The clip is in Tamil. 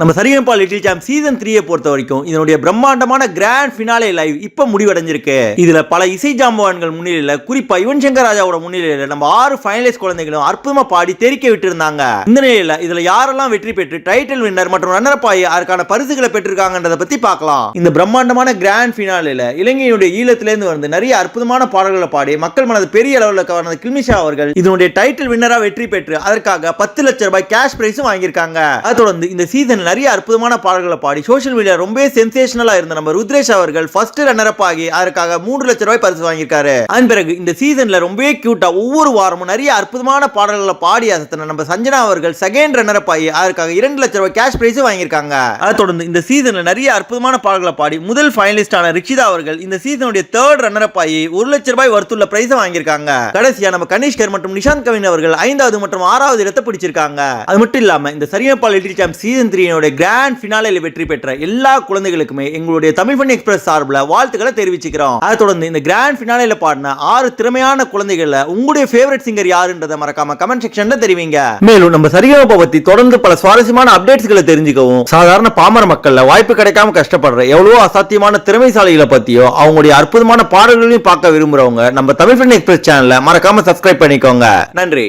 நம்ம சரிகம்பால் லிட்டில் சாம் சீசன் த்ரீயை பொறுத்த வரைக்கும் இதனுடைய பிரம்மாண்டமான கிராண்ட் ஃபினாலே லைவ் இப்போ முடிவடைஞ்சிருக்கு. இதுல பல இசை ஜாம்பவான்கள் முன்னிலையில குறிப்பா யுவன் சங்கர் ராஜாவோட முன்னிலையில நம்ம ஆறு ஃபைனலிஸ்ட் குழந்தைகளும் அற்புதமா பாடி தெரிக்க விட்டுருந்தாங்க. இந்த நிலையில இதுல யாரெல்லாம் வெற்றி பெற்று டைட்டில் வின்னர் மற்றும் ரன்னர் ஆகி அதற்கான பரிசுகளை பெற்றிருக்காங்கன்றத பத்தி பார்க்கலாம். இந்த பிரம்மாண்டமான கிராண்ட் ஃபினாலேல இலங்கையினுடைய ஈழத்திலேருந்து வந்து நிறைய அற்புதமான பாடல்களை பாடி மக்கள் மனது பெரிய அளவில் கவர்ந்த கில்மிஷா அவர்கள் இதனுடைய டைட்டில் வின்னரா வெற்றி பெற்று அதற்காக பத்து லட்சம் ரூபாய் கேஷ் பிரைஸும் வாங்கியிருக்காங்க. அதை தொடர்ந்து இந்த சீசன் நிறைய அற்புதமான பாடல்களை பாடி சோஷியல் மீடியா ரொம்ப சென்சேஷனலா இருந்த நம்ம ருத்ரேஷ் அவர்கள் ஃபர்ஸ்ட் ரன்னர் அப் ஆகி அதற்காக மூன்று லட்சம் ரூபாய் பரிசு வாங்கியிருக்காரு. அதன் பிறகு இந்த சீசன்ல ரொம்பவே கியூட்டா ஒவ்வொரு வாரமும் நிறைய அற்புதமான பாடல்களை பாடி அசத்தின நம்ம சஞ்சனா அவர்கள் செகண்ட் ரன்னர் அப் ஆகி அதற்காக இரண்டு லட்சம் ரூபாய் கேஷ் பிரைஸ் வாங்கியிருக்காங்க. அதை தொடர்ந்து இந்த சீசன்ல நிறைய அற்புதமான பாடல்களை பாடி முதல் ஃபைனலிஸ்டான ரிக்ஷிதா அவர்கள் இந்த சீசனுடைய தேர்ட் ரன்னர் அப் ஆகி ஒரு லட்சம் ரூபாய் வருத்துள்ள பிரைஸை வாங்கியிருக்காங்க. கடைசியா நம்ம கனிஷ்கர் மற்றும் நிஷாந்த் கவின் அவர்கள் ஐந்தாவது மற்றும் ஆறாவது இடத்தை பிடிச்சிருக்காங்க. அது மட்டும் இல்லாம இந்த சரியப்பால் லிட்டில் சாம் சீசன் த்ரீயோட கிராண்ட் ஃபினாலில் வெற்றி பெற்ற எல்லா குழந்தைகளுக்குமே எங்களுடைய தமிழ் பண்ணி எக்ஸ்பிரஸ் சார்பில் வாழ்த்துக்களை தெரிவிச்சுக்கிறோம். அதை தொடர்ந்து இந்த கிராண்ட் ஃபினாலில் பாடின ஆறு திறமையான குழந்தைகளில் உங்களுடைய ஃபேவரட் சிங்கர் யாருன்றதை மறக்காம கமெண்ட் செக்ஷன்ல தெரிவிங்க. மேலும் நம்ம சரிகமப்ப பத்தி தொடர்ந்து பல சுவாரஸ்யமான அப்டேட்ஸ்களை தெரிஞ்சுக்கவும் சாதாரண பாமர மக்கள்ல வாய்ப்பு கிடைக்காம கஷ்டப்படுற எவ்வளவோ அசாத்தியமான திறமைசாலிகளை பத்தியோ அவங்களுடைய அற்புதமான பாடல்களையும் பார்க்க விரும்புறவங்க நம்ம தமிழ் பண்ணி எக்ஸ்பிரஸ் சேனலை மறக்காம சப்ஸ்கிரைப் பண்ணிக்கோங்க. நன்றி.